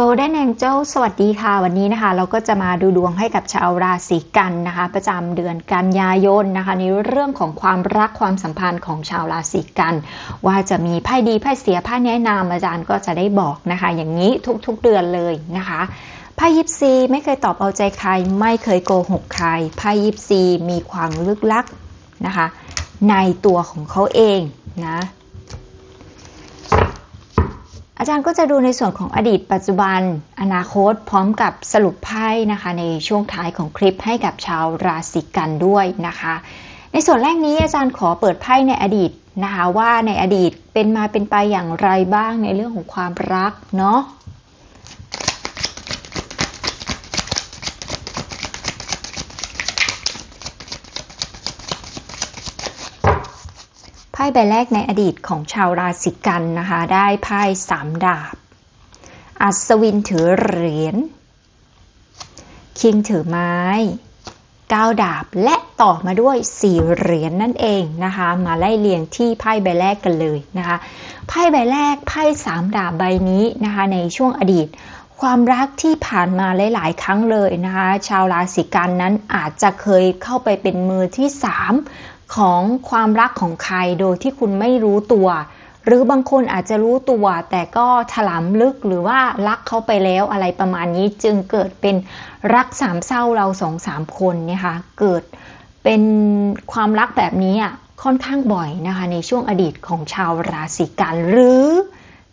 Golden Angel สวัสดีค่ะ วันนี้นะคะ เราก็จะมาดูดวงให้กับชาวราศีกันนะคะ ประจำเดือนกันยายนนะคะ ในเรื่องของความรักความสัมพันธ์ของชาวราศีกัน ว่าจะมีไพ่ดีไพ่เสียไพ่แนะนำอาจารย์ก็จะได้บอกนะคะ อย่างนี้ทุกๆเดือนเลยนะคะไพ่ยิปซีไม่เคยตอบเอาใจใคร ไม่เคยโกหกใครไพ่ยิปซีมีความลึกลักนะคะ ในตัวของเขาเองนะ อาจารย์ก็จะดูในส่วนของอดีต ปัจจุบัน อนาคต พร้อมกับสรุปไพ่นะคะ ในช่วงท้ายของคลิปให้กับชาวราศีกันด้วยนะคะ ในส่วนแรกนี้อาจารย์ขอเปิดไพ่ในอดีตนะคะว่าในอดีตเป็นมาเป็นไปอย่างไรบ้างในเรื่องของความรักเนาะ ไพ่ใบแรกในอดีตของชาวราศีกันนะคะ ได้ไพ่สามดาบ อัศวินถือเหรียญ คิงถือไม้ก้าวดาบและต่อมาด้วยสี่เหรียญนนั่นเองนะคะ มาไล่เรียงที่ไพ่ใบแรกกันเลยนะคะ ไพ่ใบแรกไพ่สามดาบใบนี้นะคะ ในช่วงอดีต ความรักที่ผ่านมาหลาย ๆ ครั้งเลยนะคะ ชาวราศีกันนั้นอาจจะเคยเข้าไปเป็นมือที่สามของความรักของใครโดยที่คุณไม่รู้ตัว หรือบางคนอาจจะรู้ตัว แต่ก็ถลำลึกหรือว่ารักเขาไปแล้วอะไรประมาณนี้จึงเกิดเป็นรักสามเศร้าเราสองสามคนเนี่ยค่ะเกิดเป็นความรักแบบนี้ค่อนข้างบ่อยนะคะ ในช่วงอดีตของชาวราศีกันหรือ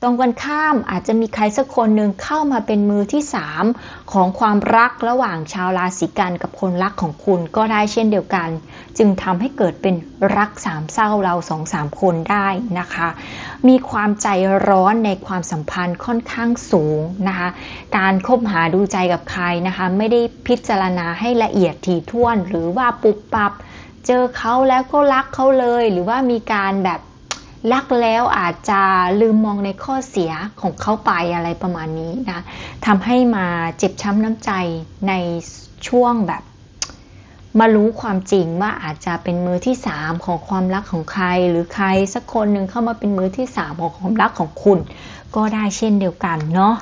ตรงกันข้ามอาจจะมีใครสักคนหนึ่งเข้ามาเป็นมือที่สามของความรักระหว่างชาวราศีกันกับคนรักของคุณก็ได้เช่นเดียวกัน จึงทำให้เกิดเป็นรักสามเศร้าเราสองสามคนได้นะคะ มีความใจร้อนในความสัมพันธ์ค่อนข้างสูงนะคะ การคบหาดูใจกับใครนะคะ ไม่ได้พิจารณาให้ละเอียดถี่ถ้วน หรือว่าปุบปับ เจอเขาแล้วก็รักเขาเลย หรือว่ามีการแบบ รักแล้วอาจจะลืมมองในข้อเสียของเขาไปอะไรประมาณนี้นะทำให้มาเจ็บช้ำน้ำใจในช่วงแบบ มารู้ความจริงว่าอาจจะเป็นมือที่สามของความรักของใคร หรือใครสักคนหนึ่งเข้ามาเป็นมือที่สามของความรักของคุณ ก็ได้เช่นเดียวกันเนาะ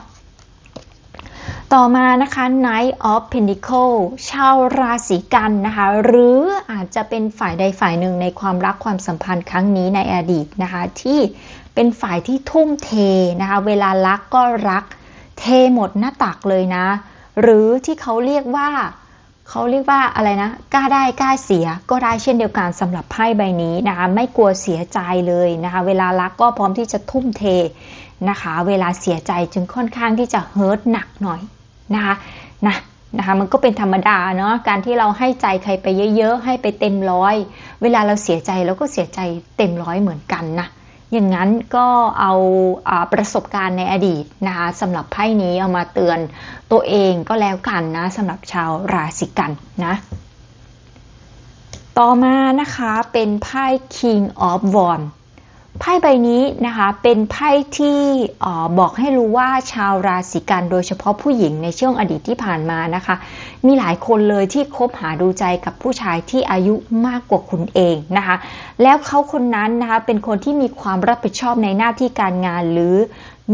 ต่อมานะคะ Knight of Pentacle ชาวราศีกันนะคะ หรืออาจจะเป็นฝ่ายใดฝ่ายหนึ่งในความรักความสัมพันธ์ครั้งนี้ในอดีตนะคะ ที่เป็นฝ่ายที่ทุ่มเทนะคะ เวลารักก็รักเทหมดหน้าตักเลยนะ หรือที่เขาเรียกว่า เขาเรียกว่าอะไรนะ กล้าได้กล้าเสียก็ได้เช่นเดียวกันสำหรับไพ่ใบนี้นะคะ ไม่กลัวเสียใจเลยนะคะ เวลารักก็พร้อมที่จะทุ่มเทนะคะ เวลาเสียใจจึงค่อนข้างที่จะเฮิร์ตหนักหน่อยนะคะนะนะคะมันก็เป็นธรรมดาเนาะการที่เราให้ใจใครไปเยอะๆ ให้ไปเต็มร้อย เวลาเราเสียใจเราก็เสียใจเต็มร้อยเหมือนกันนะ อย่างนั้นก็เอาอาประสบการณ์ในอดีตนะคะสำหรับไพ่นี้เอามาเตือนตัวเองก็แล้วกันนะสำหรับชาวราศีกันนะต่อมานะคะเป็นไพ่ King of Wands ไพ่ใบนี้นะคะเป็นไพ่ที่บอกให้รู้ว่าชาวราศีกันโดยเฉพาะผู้หญิงในช่วงอดีตที่ผ่านมานะคะ มีหลายคนเลยที่คบหาดูใจกับผู้ชายที่อายุมากกว่าคุณเองนะคะ แล้วเขาคนนั้นนะคะเป็นคนที่มีความรับผิดชอบในหน้าที่การงานหรือ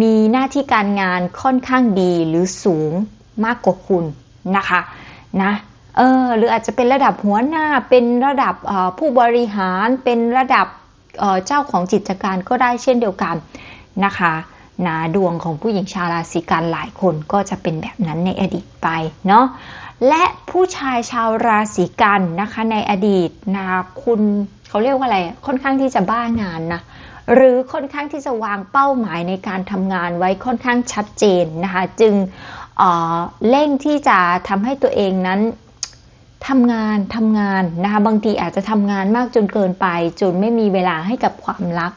มีหน้าที่การงานค่อนข้างดีหรือสูงมากกว่าคุณนะคะนะเออหรืออาจจะเป็นระดับหัวหน้าเป็นระดับผู้บริหารเป็นระดับ เจ้าของจิตการก็ได้เช่นเดียวกันนะคะนาดวงของผู้หญิงชาวราศีกันหลายคนก็จะเป็นแบบนั้นในอดีตไปเนาะและผู้ชายชาวราศีกันนะคะในอดีตนะคุณเขาเรียกว่าอะไรค่อนข้างที่จะบ้างานนะหรือค่อนข้างที่จะวางเป้าหมายในการทำงานไว้ค่อนข้างชัดเจนนะคะจึงเเร่งที่จะทำให้ตัวเองนั้น ทำงานทำงานนะคะบางทีอาจจะทำงานมากจนเกินไป จนไม่มีเวลาให้กับความรัก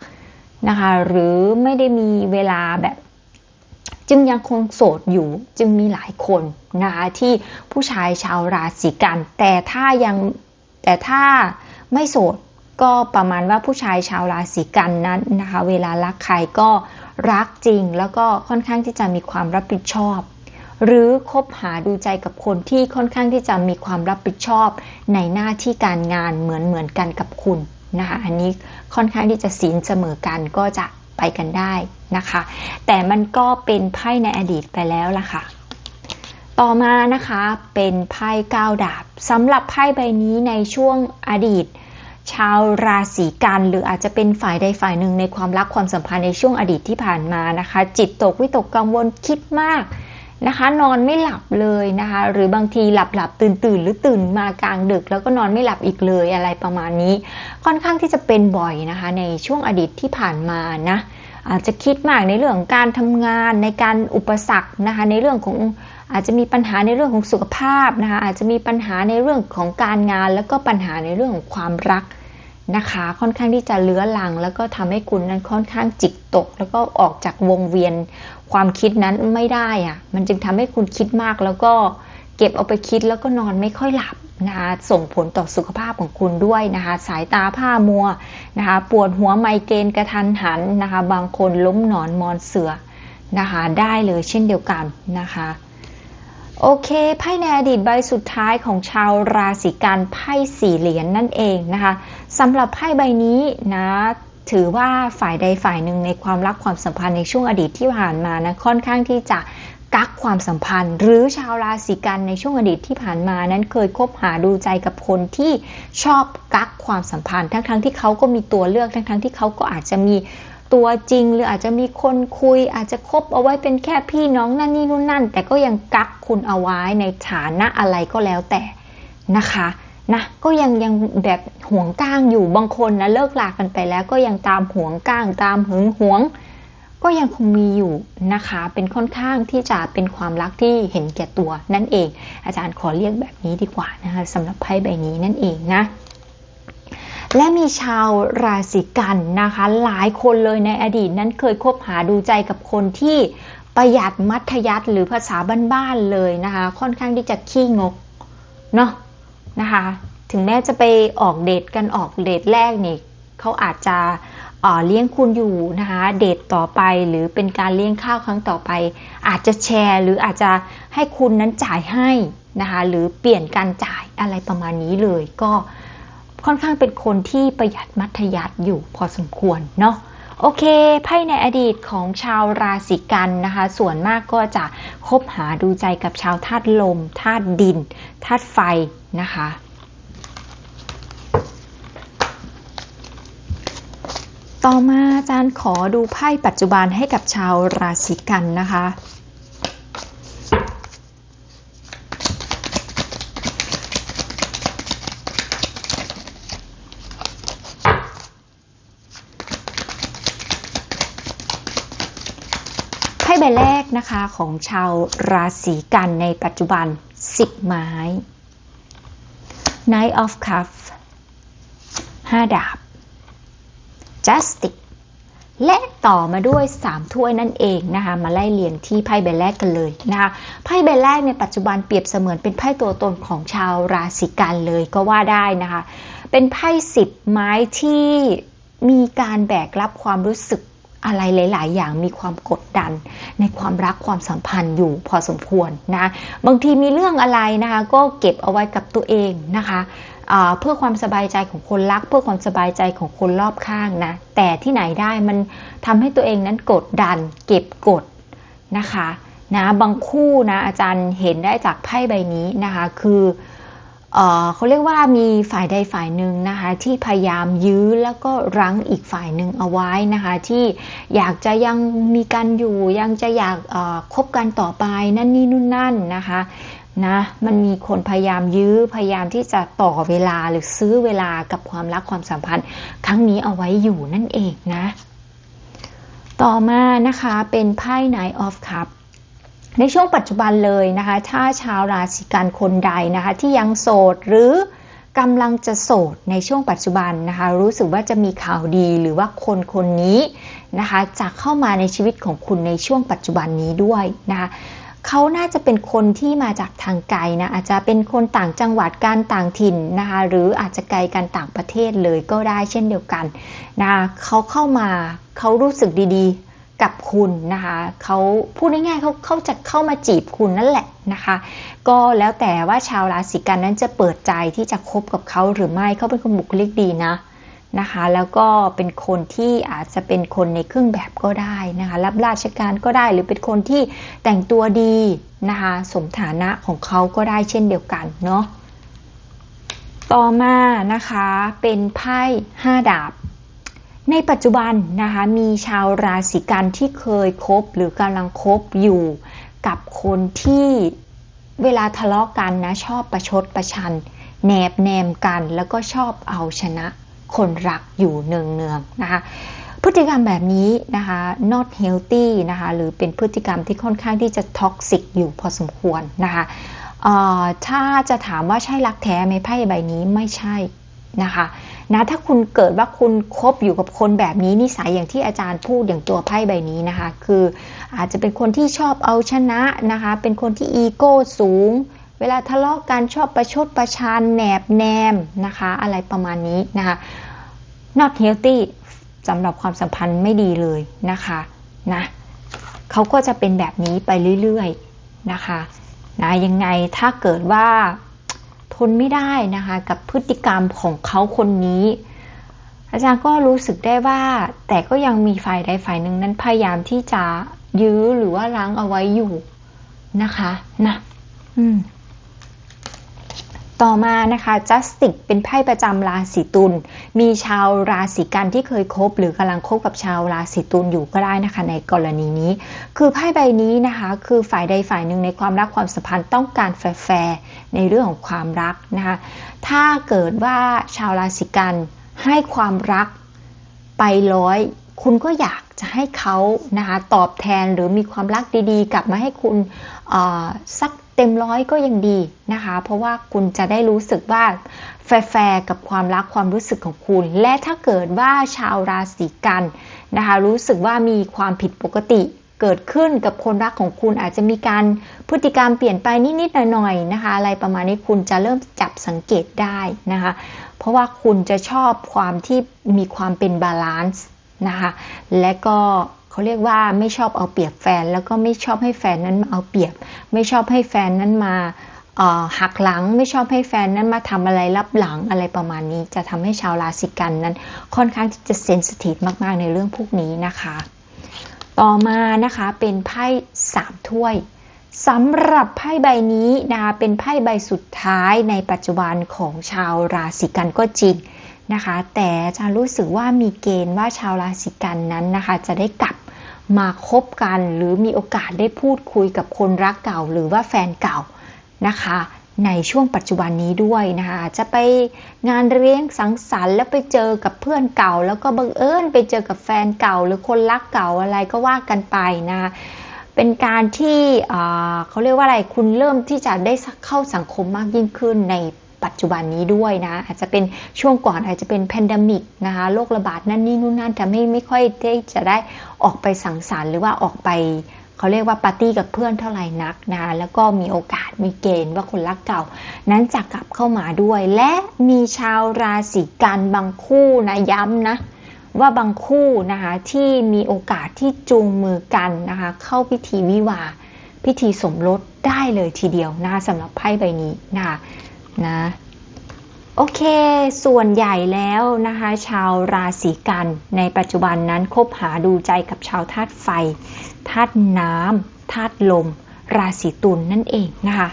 นะคะหรือไม่ได้มีเวลาแบบ จึงยังคงโสดอยู่ จึงมีหลายคนนะคะที่ผู้ชายชาวราศีกัน แต่ถ้ายังแต่ถ้าไม่โสดก็ประมาณว่าผู้ชายชาวราศีกันนั้นนะคะ เวลารักใครก็รักจริง แล้วก็ค่อนข้างที่จะมีความรับผิดชอบ หรือคบหาดูใจกับคนที่ค่อนข้างที่จะมีความรับผิดชอบในหน้าที่การงานเหมือนเหมือนกันกับคุณนะคะ อันนี้ค่อนข้างที่จะศีลเสมอกันก็จะไปกันได้นะคะ แต่มันก็เป็นไพ่ในอดีตไปแล้วล่ะค่ะ ต่อมานะคะเป็นไพ่ก้าวดาบสำหรับไพ่ใบนี้ในช่วงอดีตชาวราศีกันหรืออาจจะเป็นฝ่ายใดฝ่ายหนึ่งในความรักความสัมพันธ์ในช่วงอดีตที่ผ่านมานะคะ จิตตกวิตกกังวลคิดมาก นะคะ นอนไม่หลับเลยนะคะ หรือบางทีหลับหลับตื่นตื่นหรือตื่นมากลางดึก แล้วก็นอนไม่หลับอีกเลยอะไรประมาณนี้ ค่อนข้างที่จะเป็นบ่อยนะคะ ในช่วงอดีตที่ผ่านมานะอาจจะคิดมากในเรื่องของการทำงานในการอุปสรรคนะคะ ในเรื่องของอาจจะมีปัญหาในเรื่องของสุขภาพนะคะ อาจจะมีปัญหาในเรื่องของการงาน แล้วก็ปัญหาในเรื่องของความรักนะคะ ค่อนข้างที่จะเลื้อลัง แล้วก็ทำให้คุณนั้นค่อนข้างจิตตก แล้วก็ออกจากวงเวียน ความคิดนั้นไม่ได้อะมันจึงทำให้คุณคิดมากแล้วก็เก็บเอาไปคิดแล้วก็นอนไม่ค่อยหลับนะคะส่งผลต่อสุขภาพของคุณด้วยนะคะ สายตาผ้ามัวนะคะ ปวดหัวไมเกรนกระทันหันนะคะ บางคนล้มหนอนมอนเสือนะคะ ได้เลยเช่นเดียวกันนะคะ โอเคไพ่ในอดีตใบสุดท้ายของชาวราศีกันไพ่สี่เหรียญนนั่นเองนะคะสำหรับไพ่ใบนี้นะ ถือว่าฝ่ายใดฝ่ายหนึ่งในความรักความสัมพันธ์ในช่วงอดีตที่ผ่านมานะค่อนข้างที่จะกักความสัมพันธ์ หรือชาวราศีกันในช่วงอดีตที่ผ่านมานั้นเคยคบหาดูใจกับคนที่ชอบกักความสัมพันธ์ ทั้งๆทที่เขาก็มีตัวเลือกทั้งๆทที่เขาก็อาจจะมีตัวจริง หรืออาจจะมีคนคุย อาจจะคบเอาไว้เป็นแค่พี่น้องนั่นนี่นู่นนั่น แต่ก็ยังกักคุณเอาไว้ในฐานะอะไรก็แล้วแต่นะคะ นะก็ยังยังแบบห่วงก้างอยู่บางคนนะเลิกลากันไปแล้วก็ยังตามห่วงก้างตามหึงหวง ก็ยังคงมีอยู่นะคะ เป็นค่อนข้างที่จะเป็นความรักที่เห็นแก่ตัวนั่นเอง อาจารย์ขอเรียกแบบนี้ดีกว่านะคะสำหรับไพ่ใบนี้นั่นเองนะและมีชาวราศีกันนะคะ หลายคนเลยในอดีตนั้นเคยคบหาดูใจกับคนที่ประหยัดมัธยัติหรือภาษาบ้านๆเลยนะคะ ค่อนข้างที่จะขี้งกเนาะ นะคะ ถึงแม้จะไปออกเดทกันออกเดทแรกนี่เขาอาจจะเลี้ยงคุณอยู่นะคะเดทต่อไปหรือเป็นการเลี้ยงข้าวครั้งต่อไป อาจจะแชร์หรืออาจจะให้คุณนั้นจ่ายให้นะคะหรือเปลี่ยนการจ่ายอะไรประมาณนี้เลย ก็ค่อนข้างเป็นคนที่ประหยัดมัธยัติอยู่พอสมควรเนาะ โอเคไพ่ในอดีตของชาวราศีกันนะคะ ส่วนมากก็จะคบหาดูใจกับชาวธาตุลมธาตุดินธาตุไฟนะคะต่อมาอาจารย์ขอดูไพ่ปัจจุบันให้กับชาวราศีกันนะคะใบแรก นะคะของชาวราศีกันในปัจจุบัน 10 ไม้ Knight of Cups 5ดาบ Justice และต่อมาด้วย 3 ถ้วยนั่นเองนะคะ มาไล่เรียงที่ไพ่ใบแรกกันเลยนะคะไพ่ใบแรกในปัจจุบันเปรียบเสมือนเป็นไพ่ตัวตนของชาวราศีกันเลยก็ว่าได้นะคะ เป็นไพ่สิบไม้ที่มีการแบกรับความรู้สึก อะไรหลาย ๆ อย่างมีความกดดัน ในความรักความสัมพันธ์อยู่พอสมควรนะบางทีมีเรื่องอะไรนะคะก็เก็บเอาไว้กับตัวเองนะคะเพื่อความสบายใจของคนรัก เพื่อความสบายใจของคนรอบข้างนะแต่ที่ไหนได้มันทำให้ตัวเองนั้นกดดัน เก็บกดนะคะนะบางคู่นะอาจารย์เห็นได้จากไพ่ใบนี้นะคะคือ เขาเรียกว่ามีฝ่ายใดฝ่ายหนึ่งนะคะที่พยายามยื้อแล้วก็รั้งอีกฝ่ายหนึ่งเอาไว้นะคะที่อยากจะยังมีกันอยู่ยังจะอยากคบกันต่อไปนั่นนี่นู่นนั่นนะคะนะมันมีคนพยายามยื้อพยายามที่จะต่อเวลาหรือซื้อเวลากับความรักความสัมพันธ์ ครั้งนี้เอาไว้อยู่นั่นเองนะ ต่อมานะคะเป็นไพ่ Nine of Cups ในช่วงปัจจุบันเลยนะคะ ถ้าชาวราศีกันคนใดนะคะ ที่ยังโสดหรือกำลังจะโสดในช่วงปัจจุบันนะคะ รู้สึกว่าจะมีข่าวดีหรือว่าคนคนนี้นะคะจะเข้ามาในชีวิตของคุณในช่วงปัจจุบันนี้ด้วยนะคะเขาน่าจะเป็นคนที่มาจากทางไกลนะอาจจะเป็นคนต่างจังหวัดการต่างถิ่นนะคะหรืออาจจะไกลกันต่างประเทศเลยก็ได้เช่นเดียวกันนะคะเขาเข้ามาเขารู้สึกดี กับคุณนะคะเขาพูดง่ายๆเขาเขาจะเข้ามาจีบคุณนั่นแหละนะคะ ก็แล้วแต่ว่าชาวราศีกันนั้นจะเปิดใจที่จะคบกับเขาหรือไม่เขาเป็นคนบุคลิกดีนะนะคะแล้วก็เป็นคนที่อาจจะเป็นคนในเครื่องแบบก็ได้นะคะรับราชการก็ได้หรือเป็นคนที่แต่งตัวดีนะคะสมฐานะของเขาก็ได้เช่นเดียวกันเนาะต่อมานะคะเป็นไพ่ห้าดาบ ในปัจจุบันนะคะมีชาวราศีกันที่เคยคบหรือกำลังคบอยู่กับคนที่เวลาทะเลาะกันนะชอบประชดประชัน แนบแนมกันแล้วก็ชอบเอาชนะคนรักอยู่เนืองเนืองๆนะคะพฤติกรรมแบบนี้นะคะ not healthy นะคะหรือเป็นพฤติกรรมที่ค่อนข้างที่จะ toxic อยู่พอสมควรนะคะถ้าจะถามว่าใช่รักแท้ไหมไพ่ใบนี้ไม่ใช่นะคะ นะถ้าคุณเกิดว่าคุณคบอยู่กับคนแบบนี้นิสัยอย่างที่อาจารย์พูดอย่างตัวไพ่ใบนี้นะคะ คืออาจจะเป็นคนที่ชอบเอาชนะนะคะ เป็นคนที่อีโก้สูง เวลาทะเลาะกันชอบประชดประชันแหนบแนมนะคะ อะไรประมาณนี้นะคะ not healthy สำหรับความสัมพันธ์ไม่ดีเลยนะคะนะเขาก็จะเป็นแบบนี้ไปเรื่อยๆนะคะนะยังไงถ้าเกิดว่า ทนไม่ได้นะคะ กับพฤติกรรมของเขาคนนี้ อาจารย์ก็รู้สึกได้ว่า แต่ก็ยังมีฝ่ายใดฝ่ายหนึ่งนั้นพยายามที่จะยื้อหรือว่าล้างเอาไว้อยู่นะคะนะอืม ต่อมานะคะจัสติกเป็นไพ่ประจำราศีตุล มีชาวราศีกันที่เคยคบ หรือกำลังคบกับชาวราศีตุลอยู่ก็ได้นะคะ ในกรณีนี้ คือไพ่ใบนี้นะคะ คือฝ่ายใดฝ่ายหนึ่งในความรักความสัมพันธ์ต้องการแฟร์ในเรื่องของความรักนะคะ ถ้าเกิดว่าชาวราศีกันให้ความรักไปร้อยคุณก็อยากจะให้เขานะคะตอบแทนหรือมีความรักดีๆ กลับมาให้คุณสัก เต็มร้อยก็ยังดีนะคะ เพราะว่าคุณจะได้รู้สึกว่าแฟร์กับความรักความรู้สึกของคุณ และถ้าเกิดว่าชาวราศีกันนะคะ รู้สึกว่ามีความผิดปกติเกิดขึ้นกับคนรักของคุณอาจจะมีการพฤติกรรมเปลี่ยนไปนิดๆหน่อยๆนะคะ อะไรประมาณนี้คุณจะเริ่มจับสังเกตได้นะคะ เพราะว่าคุณจะชอบความที่มีความเป็นบาลานซ์นะคะ และก็ เขาเรียกว่าไม่ชอบเอาเปรียบแฟน แล้วก็ไม่ชอบให้แฟนนั้นมาเอาเปรียบ ไม่ชอบให้แฟนนั้นมาหักหลังไม่ชอบให้แฟนนั้นมาทำอะไรรับหลังอะไรประมาณนี้ จะทำให้ชาวราศีกันนั้น ค่อนข้างที่จะเซนซิทีฟมากๆในเรื่องพวกนี้นะคะ ต่อมานะคะเป็นไพ่สามถ้วยสำหรับไพ่ใบนี้นะคะเป็นไพ่ใบสุดท้ายในปัจจุบันของชาวราศีกันก็จริงนะคะ แต่อาจารย์รู้สึกว่ามีเกณฑ์ว่าชาวราศีกันนั้นนะคะ จะได้กลับ มาคบกัน หรือมีโอกาสได้พูดคุยกับคนรักเก่า หรือว่าแฟนเก่านะคะ ในช่วงปัจจุบันนี้ด้วยนะคะจะไปงานเลี้ยงสังสรรค์แล้วไปเจอกับเพื่อนเก่า แล้วก็บังเอิญไปเจอกับแฟนเก่า หรือคนรักเก่าอะไรก็ว่ากันไปนะคะเป็นการที่เขาเรียกว่าอะไรคุณเริ่มที่จะได้เข้าสังคมมากยิ่งขึ้นใน ปัจจุบันนี้ด้วยนะ อาจจะเป็นช่วงก่อนอาจจะเป็นแพนดมิกนะคะโรคระบาดนั่นนี่นู่นนั่นทำให้ไม่ค่อยได้จะได้ออกไปสังสรรค์หรือว่าออกไปเขาเรียกว่าปาร์ตี้กับเพื่อนเท่าไหร่นักนะแล้วก็มีโอกาสมีเกณฑ์ว่าคนรักเก่า นั้นจะกลับเข้ามาด้วย และมีชาวราศีกันบางคู่นะย้ำนะว่าบางคู่นะคะที่มีโอกาสที่จูงมือกันนะคะเข้าพิธีวิวา พิธีสมรสได้เลยทีเดียวนะคะสำหรับไพ่ใบนี้นะคะ นะ โอเค ส่วนใหญ่แล้วนะคะ ชาวราศีกันในปัจจุบันนั้นคบหาดูใจกับชาวธาตุไฟ ธาตุน้ำธาตุลม ราศีตุลนนั่นเองนะคะ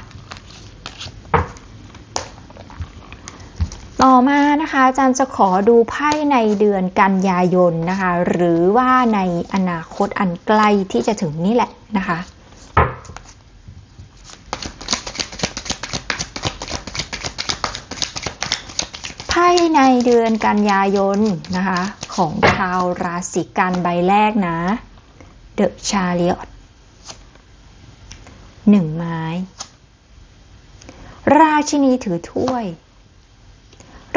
ต่อมานะคะอาจารย์จะขอดูไพ่ในเดือนกันยายนนะคะ หรือว่าในอนาคตอันใกล้ที่จะถึงนี่แหละนะคะ ไพ่ใน เดือนกันยายนนะคะ ของชาวราศีกันใบแรกนะ The Chariot หนึ่งไม้ ราชินีถือถ้วย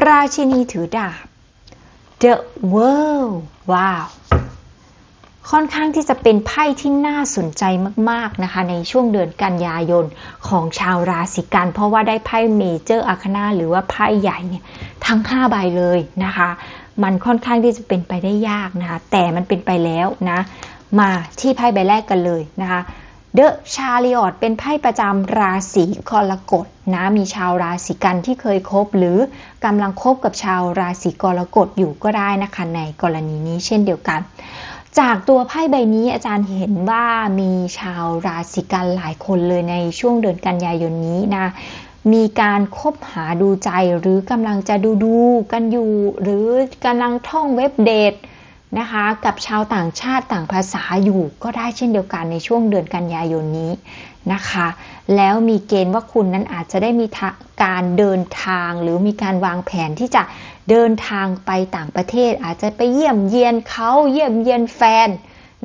ราชินีถือดาบ The World ว้าว ค่อนข้างที่จะเป็นไพ่ที่น่าสนใจมาก ๆ นะคะ ในช่วงเดือนกันยายนของชาวราศีกัน เพราะว่าได้ไพ่เมเจอร์อาคานาหรือว่าไพ่ใหญ่เนี่ย ทั้ง 5 ใบเลยนะคะ มันค่อนข้างที่จะเป็นไปได้ยากนะคะ แต่มันเป็นไปแล้วนะ มาที่ไพ่ใบแรกกันเลยนะคะเดอะชาริออตเป็นไพ่ประจำราศีกรกฎนะมีชาวราศีกันที่เคยคบ หรือกำลังคบกับชาวราศีกรกฎอยู่ก็ได้นะคะในกรณีนี้เช่นเดียวกัน จากตัวไพ่ใบนี้อาจารย์เห็นว่ามีชาวราศีกันหลายคนเลยในช่วงเดือนกันยายนนี้นะ มีการคบหาดูใจหรือกำลังจะดูดูกันอยู่ หรือกำลังท่องเว็บเดทนะคะกับชาวต่างชาติต่างภาษาอยู่ก็ได้เช่นเดียวกันในช่วงเดือนกันยายนนี้นะคะ แล้วมีเกณฑ์ว่าคุณนั้นอาจจะได้มีการเดินทางหรือมีการวางแผนที่จะเดินทางไปต่างประเทศ อาจจะไปเยี่ยมเยียนเขาเยี่ยมเยียนแฟน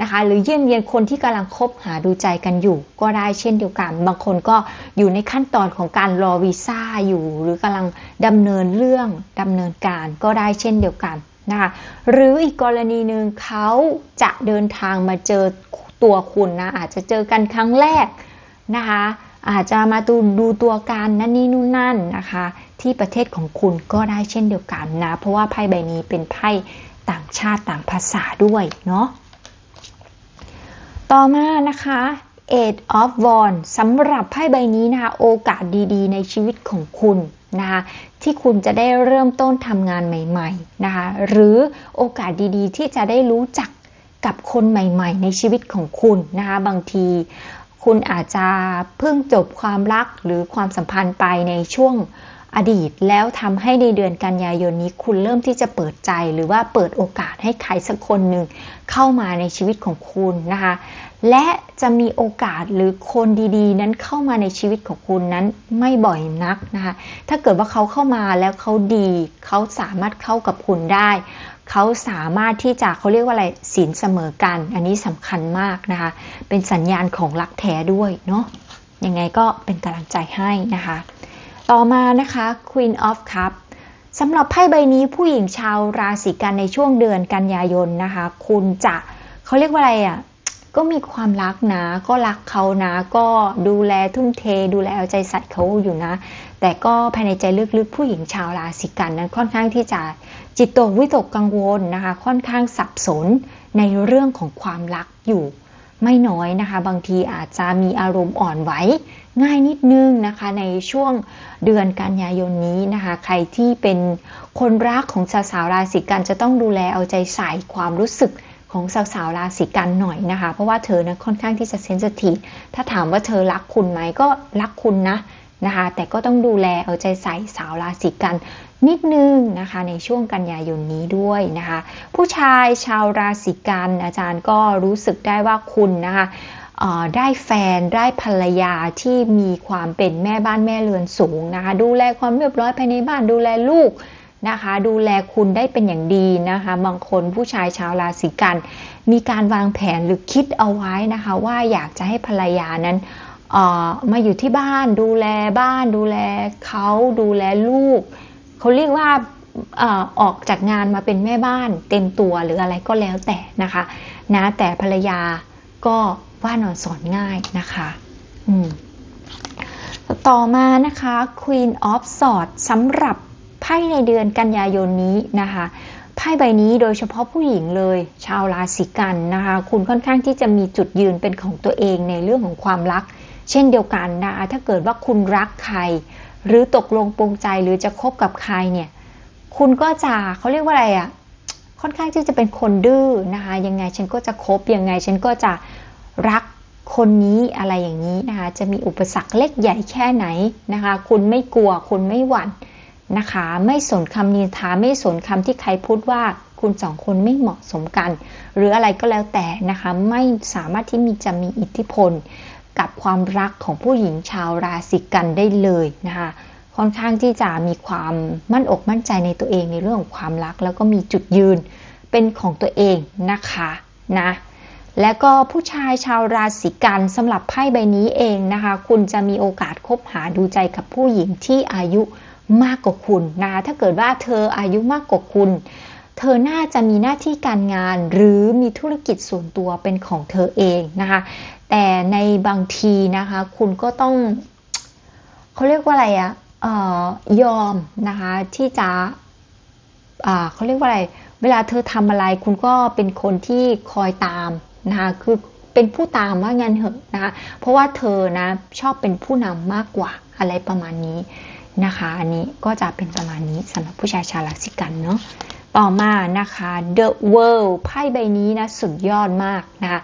นะคะหรือเยี่ยมเยียนคนที่กำลังคบหาดูใจกันอยู่ ก็ได้เช่นเดียวกัน บางคนก็อยู่ในขั้นตอนของการรอวีซ่าอยู่ หรือกำลังดำเนินเรื่องดำเนินการก็ได้เช่นเดียวกันนะคะหรืออีกกรณีหนึ่งเขาจะเดินทางมาเจอตัวคุณนะอาจจะเจอกันครั้งแรกนะคะอาจจะมาดูดูตัวการนั่นนี่นู่นนั่นนะคะ ที่ประเทศของคุณก็ได้เช่นเดียวกันนะ เพราะว่าไพ่ใบนี้เป็นไพ่ต่างชาติต่างภาษาด้วยเนาะ ต่อมานะคะ Eight of Wands สำหรับไพ่ใบนี้นะคะ โอกาสดีๆ ในชีวิตของคุณนะคะที่คุณจะได้เริ่มต้นทำงานใหม่ๆนะคะหรือโอกาสดีๆ ที่จะได้รู้จักกับคนใหม่ ๆ ในชีวิตของคุณนะคะบางทีคุณอาจจะเพิ่งจบความรักหรือความสัมพันธ์ไปในช่วง อดีตแล้วทำให้ในเดือนกันยายนนี้คุณเริ่มที่จะเปิดใจหรือว่าเปิดโอกาสให้ใครสักคนหนึ่งเข้ามาในชีวิตของคุณนะคะ และจะมีโอกาสหรือคนดีๆ นั้นเข้ามาในชีวิตของคุณนั้นไม่บ่อยนักนะคะ ถ้าเกิดว่าเขาเข้ามาแล้วเขาดีเขาสามารถเข้ากับคุณได้เขาสามารถที่จะเขาเรียกว่าอะไรสินเสมอกัน อันนี้สำคัญมากนะคะ เป็นสัญญาณของรักแท้ด้วยเนาะยังไงก็เป็นกำลังใจให้นะคะ ต่อมานะคะ Queen of Cup สำหรับไพ่ใบนี้ผู้หญิงชาวราศีกันในช่วงเดือนกันยายนนะคะ คุณจะเขาเรียกว่าอะไรอะ่ะก็มีความรักนะ ก็รักเขานะ ก็ดูแลทุ่มเท ดูแลเอาใจใส่เขาอยู่นะ แต่ก็ภายในใจลึกๆ ผู้หญิงชาวราศีกันนั้นค่อนข้างที่จะจิตตกวิตกกังวลนะคะ ค่อนข้างสับสนในเรื่องของความรักอยู่ ไม่น้อยนะคะ บางทีอาจจะมีอารมณ์อ่อนไหวง่ายนิดนึงนะคะในช่วงเดือนกันยายนนี้นะคะ ใครที่เป็นคนรักของสาวราศีกันจะต้องดูแลเอาใจใส่ความรู้สึกของสาวๆราศีกันหน่อยนะคะ เพราะว่าเธอนะค่อนข้างที่จะเซนซิทีฟถ้าถามว่าเธอรักคุณไหมก็รักคุณนะนะคะ แต่ก็ต้องดูแลเอาใจใส่สาวราศีกัน นิดนึงนะคะในช่วงกันยายนนี้ด้วยนะคะ ผู้ชายชาวราศีกันอาจารย์ก็รู้สึกได้ว่าคุณนะคะได้แฟนได้ภรรยาที่มีความเป็นแม่บ้านแม่เรือนสูงนะคะ ดูแลความเรียบร้อยภายในบ้านดูแลลูกนะคะ ดูแลคุณได้เป็นอย่างดีนะคะ บางคนผู้ชายชาวราศีกัน มีการวางแผนหรือคิดเอาไว้นะคะ ว่าอยากจะให้ภรรยานั้นมาอยู่ที่บ้านดูแลบ้าน ดูแลเขาดูแลลูก เขาเรียกว่าออกจากงานมาเป็นแม่บ้านเต็มตัวหรืออะไรก็แล้วแต่นะคะนะแต่ภรรยาก็ว่านอนสอนง่ายนะคะต่อมานะคะ Queen of Swords สำหรับไพ่ในเดือนกันยายนนี้นะคะไพ่ใบนี้โดยเฉพาะผู้หญิงเลย ชาวราศีกันนะคะ คุณค่อนข้างที่จะมีจุดยืนเป็นของตัวเองในเรื่องของความรัก เช่นเดียวกันนะคะถ้าเกิดว่าคุณรักใคร หรือตกลงปรงใจหรือจะคบกับใครเนี่ย คุณก็จะเขาเรียกว่าอะไรอะ่ะค่อนข้างที่จะเป็นคนดื้อนะคะยังไงฉันก็จะคบยังไงฉันก็จะรักคนนี้อะไรอย่างนี้นะคะจะมีอุปสรรคเล็กใหญ่แค่ไหนนะคะ คุณไม่กลัวคุณไม่หวั่นนะคะ ไม่สนคำนินทาไม่สนคำที่ใครพูดว่าคุณสองคนไม่เหมาะสมกัน หรืออะไรก็แล้วแต่นะคะ ไม่สามารถที่มีจะมีอิทธิพล กับความรักของผู้หญิงชาวราศีกันได้เลยนะคะค่อนข้างที่จะมีความมั่นอกมั่นใจในตัวเองในเรื่องของความรัก แล้วก็มีจุดยืนเป็นของตัวเองนะคะนะและก็ผู้ชายชาวราศีกันสำหรับไพ่ใบนี้เองนะคะ คุณจะมีโอกาสคบหาดูใจกับผู้หญิงที่อายุมากกว่าคุณนะคะถ้าเกิดว่าเธออายุมากกว่าคุณ เธอน่าจะมีหน้าที่การงานหรือมีธุรกิจส่วนตัวเป็นของเธอเองนะคะ แต่ในบางทีนะคะ คุณก็ต้องเขาเรียกว่าอะไรอะยอมนะคะที่จะเขาเรียกว่าอะไร เวลาเธอทำอะไร คุณก็เป็นคนที่คอยตามนะคะคือเป็นผู้ตามว่างั้นเหอะนะคะ เพราะว่าเธอนะชอบเป็นผู้นำมากกว่าอะไรประมาณนี้นะคะ อันนี้ก็จะเป็นประมาณนี้สำหรับผู้ชายชาวราศีกันเนาะต่อมานะคะ The World ไพ่ใบนี้นะสุดยอดมากนะคะ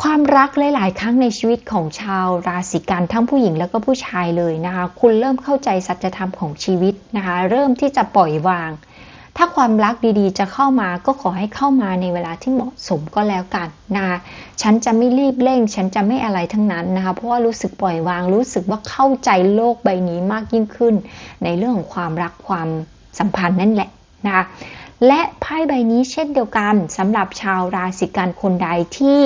ความรักหลาย ๆ ครั้งในชีวิตของชาวราศีกันทั้งผู้หญิงแล้วก็ผู้ชายเลยนะคะ คุณเริ่มเข้าใจสัจธรรมของชีวิตนะคะ เริ่มที่จะปล่อยวาง ถ้าความรักดีๆ จะเข้ามาก็ขอให้เข้ามาในเวลาที่เหมาะสมก็แล้วกันนะคะฉันจะไม่รีบเร่ง ฉันจะไม่อะไรทั้งนั้นนะคะ เพราะว่ารู้สึกปล่อยวาง รู้สึกว่าเข้าใจโลกใบนี้มากยิ่งขึ้น ในเรื่องของความรักความสัมพันธ์นั่นแหละนะคะและไพ่ใบนี้เช่นเดียวกันสำหรับชาวราศีกันคนใดที่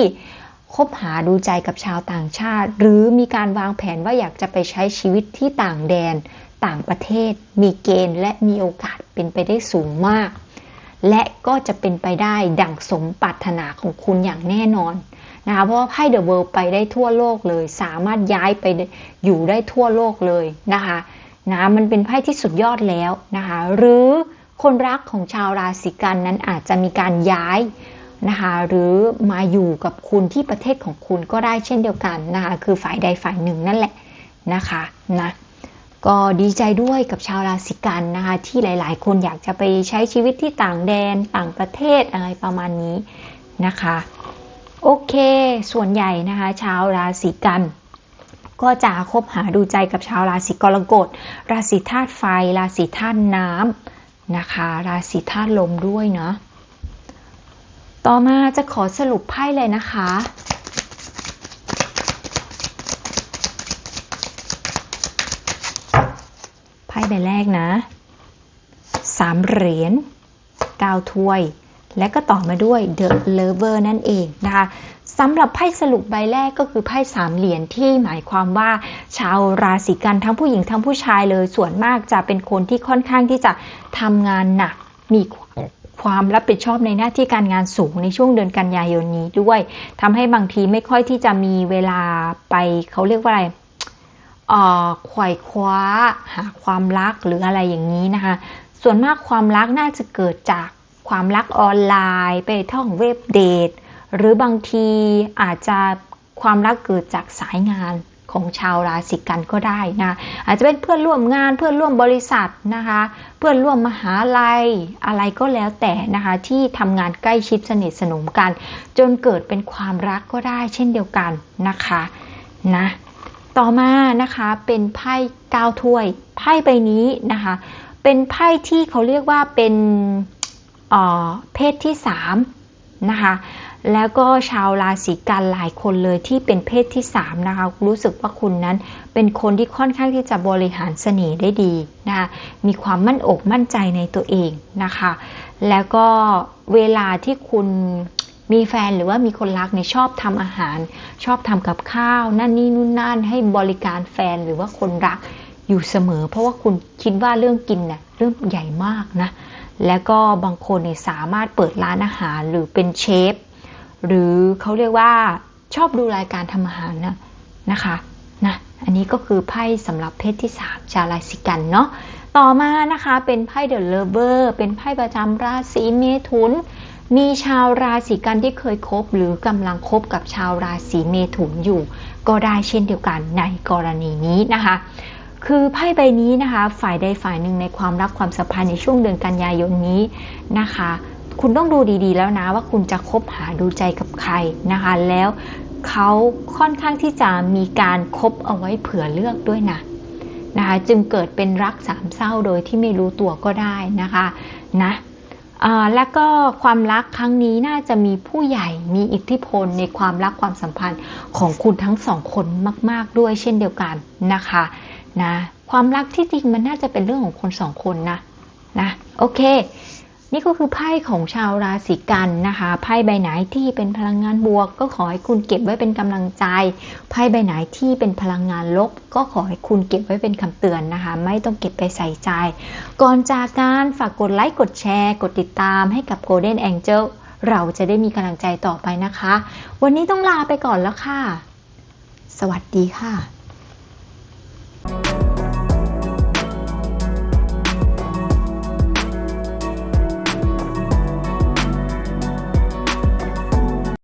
คบหาดูใจกับชาวต่างชาติ หรือมีการวางแผนว่าอยากจะไปใช้ชีวิตที่ต่างแดน ต่างประเทศ มีเกณฑ์และมีโอกาสเป็นไปได้สูงมาก และก็จะเป็นไปได้ดั่งสมปรารถนาของคุณอย่างแน่นอนนะคะเพราะว่าไพ่เดอะเวิลด์ไปได้ทั่วโลกเลย สามารถย้ายไปอยู่ได้ทั่วโลกเลยนะคะนะมันเป็นไพ่ที่สุดยอดแล้วนะคะหรือคนรักของชาวราศีกันนั้นอาจจะมีการย้าย นะคะหรือมาอยู่กับคุณที่ประเทศของคุณก็ได้เช่นเดียวกันนะคะคือฝ่ายใดฝ่ายหนึ่งนั่นแหละนะคะนะก็ดีใจด้วยกับชาวราศีกันนะคะที่หลาย ๆ คนอยากจะไปใช้ชีวิตที่ต่างแดนต่างประเทศอะไรประมาณนี้นะคะโอเค ส่วนใหญ่นะคะชาวราศีกันก็จะคบหาดูใจกับชาวราศีกรกฎ ราศีธาตุไฟ ราศีธาตุน้ำนะคะ ราศีธาตุลมด้วยเนาะ ต่อมาจะขอสรุปไพ่เลยนะคะ ไพ่ใบแรกนะสามเหรียญเก้าถ้วย และก็ต่อมาด้วย The Lover นั่นเองนะคะสำหรับไพ่สรุปใบแรกก็คือไพ่สามเหรียญที่หมายความว่า ชาวราศีกันทั้งผู้หญิงทั้งผู้ชายเลยส่วนมากจะเป็นคนที่ค่อนข้างที่จะทำงานหนักมี ความรับผิดชอบในหน้าที่การงานสูงในช่วงเดือนกันยายนนี้ด้วยทำให้บางทีไม่ค่อยที่จะมีเวลาไปเขาเรียกว่าอะไรขวายคว้าหาความรักหรืออะไรอย่างนี้นะคะ ส่วนมากความรักน่าจะเกิดจากความรักออนไลน์ ไปท่องเว็บเดทหรือบางทีอาจจะความรักเกิดจากสายงาน ของชาวราศีกันก็ได้นะอาจจะเป็นเพื่อนร่วมงานเพื่อนร่วมบริษัทนะคะ เพื่อนร่วมมหาลัยอะไรก็แล้วแต่นะคะที่ทำงานใกล้ชิดสนิทสนมกัน จนเกิดเป็นความรักก็ได้เช่นเดียวกันนะคะนะต่อมานะคะเป็นไพ่เก้าถ้วยไพ่ใบนี้นะคะ เป็นไพ่ที่เขาเรียกว่าเป็นเพศที่3นะคะ แล้วก็ชาวราศีกันหลายคนเลยที่เป็นเพศที่ 3 นะคะ รู้สึกว่าคุณนั้น เป็นคนที่ค่อนข้างที่จะบริหารเสน่ห์ได้ดีนะคะมีความมั่นอกมั่นใจในตัวเองนะคะ แล้วก็เวลาที่คุณมีแฟนหรือว่ามีคนรักเนี่ยชอบทำอาหาร ชอบทำกับข้าว นั่นนี่นู่นนั่นให้บริการแฟนหรือว่าคนรักอยู่เสมอ เพราะว่าคุณคิดว่าเรื่องกินเนี่ยเรื่องใหญ่มากนะแล้วก็บางคนเนี่ยสามารถเปิดร้านอาหารหรือเป็นเชฟ หรือเขาเรียกว่าชอบดูรายการทำอาหารนะนะคะนะอันนี้ก็คือไพ่สำหรับเพศที่ 3 ชาวราศีกันเนาะต่อมานะคะเป็นไพ่เดอะเลเวอร์เป็นไพ่ประจำราศีเมถุน มีชาวราศีกันที่เคยคบ หรือกำลังคบกับชาวราศีเมถุนอยู่ ก็ได้เช่นเดียวกันในกรณีนี้นะคะคือไพ่ใบนี้นะคะ ฝ่ายใดฝ่ายหนึ่งในความรักความสัมพันธ์ในช่วงเดือนกันยายนนี้นะคะ คุณต้องดูดีๆ แล้วนะว่าคุณจะคบหาดูใจกับใครนะคะ แล้วเขาค่อนข้างที่จะมีการครบเอาไว้เผื่อเลือกด้วยนะนะคะ จึงเกิดเป็นรักสามเศร้าโดยที่ไม่รู้ตัวก็ได้นะคะนะแล้วก็ความรักครั้งนี้น่าจะมีผู้ใหญ่มีอิทธิพลในความรักความสัมพันธ์ของคุณทั้งสองคนมาก ๆด้วยเช่นเดียวกันนะคะนะความรักที่จริงมันน่าจะเป็นเรื่องของคนสองคนนะนะโอเค นี่ก็คือไพ่ของชาวราศีกันนะคะไพ่ใบไหนที่เป็นพลังงานบวก ก็ขอให้คุณเก็บไว้เป็นกำลังใจไพ่ใบไหนที่เป็นพลังงานลบ ก็ขอให้คุณเก็บไว้เป็นคำเตือนนะคะ ไม่ต้องเก็บไปใส่ใจ ก่อนจากการฝากกดไลค์กดแชร์ กดติดตามให้กับ Golden Angel เราจะได้มีกำลังใจต่อไปนะคะ วันนี้ต้องลาไปก่อนแล้วค่ะ สวัสดีค่ะ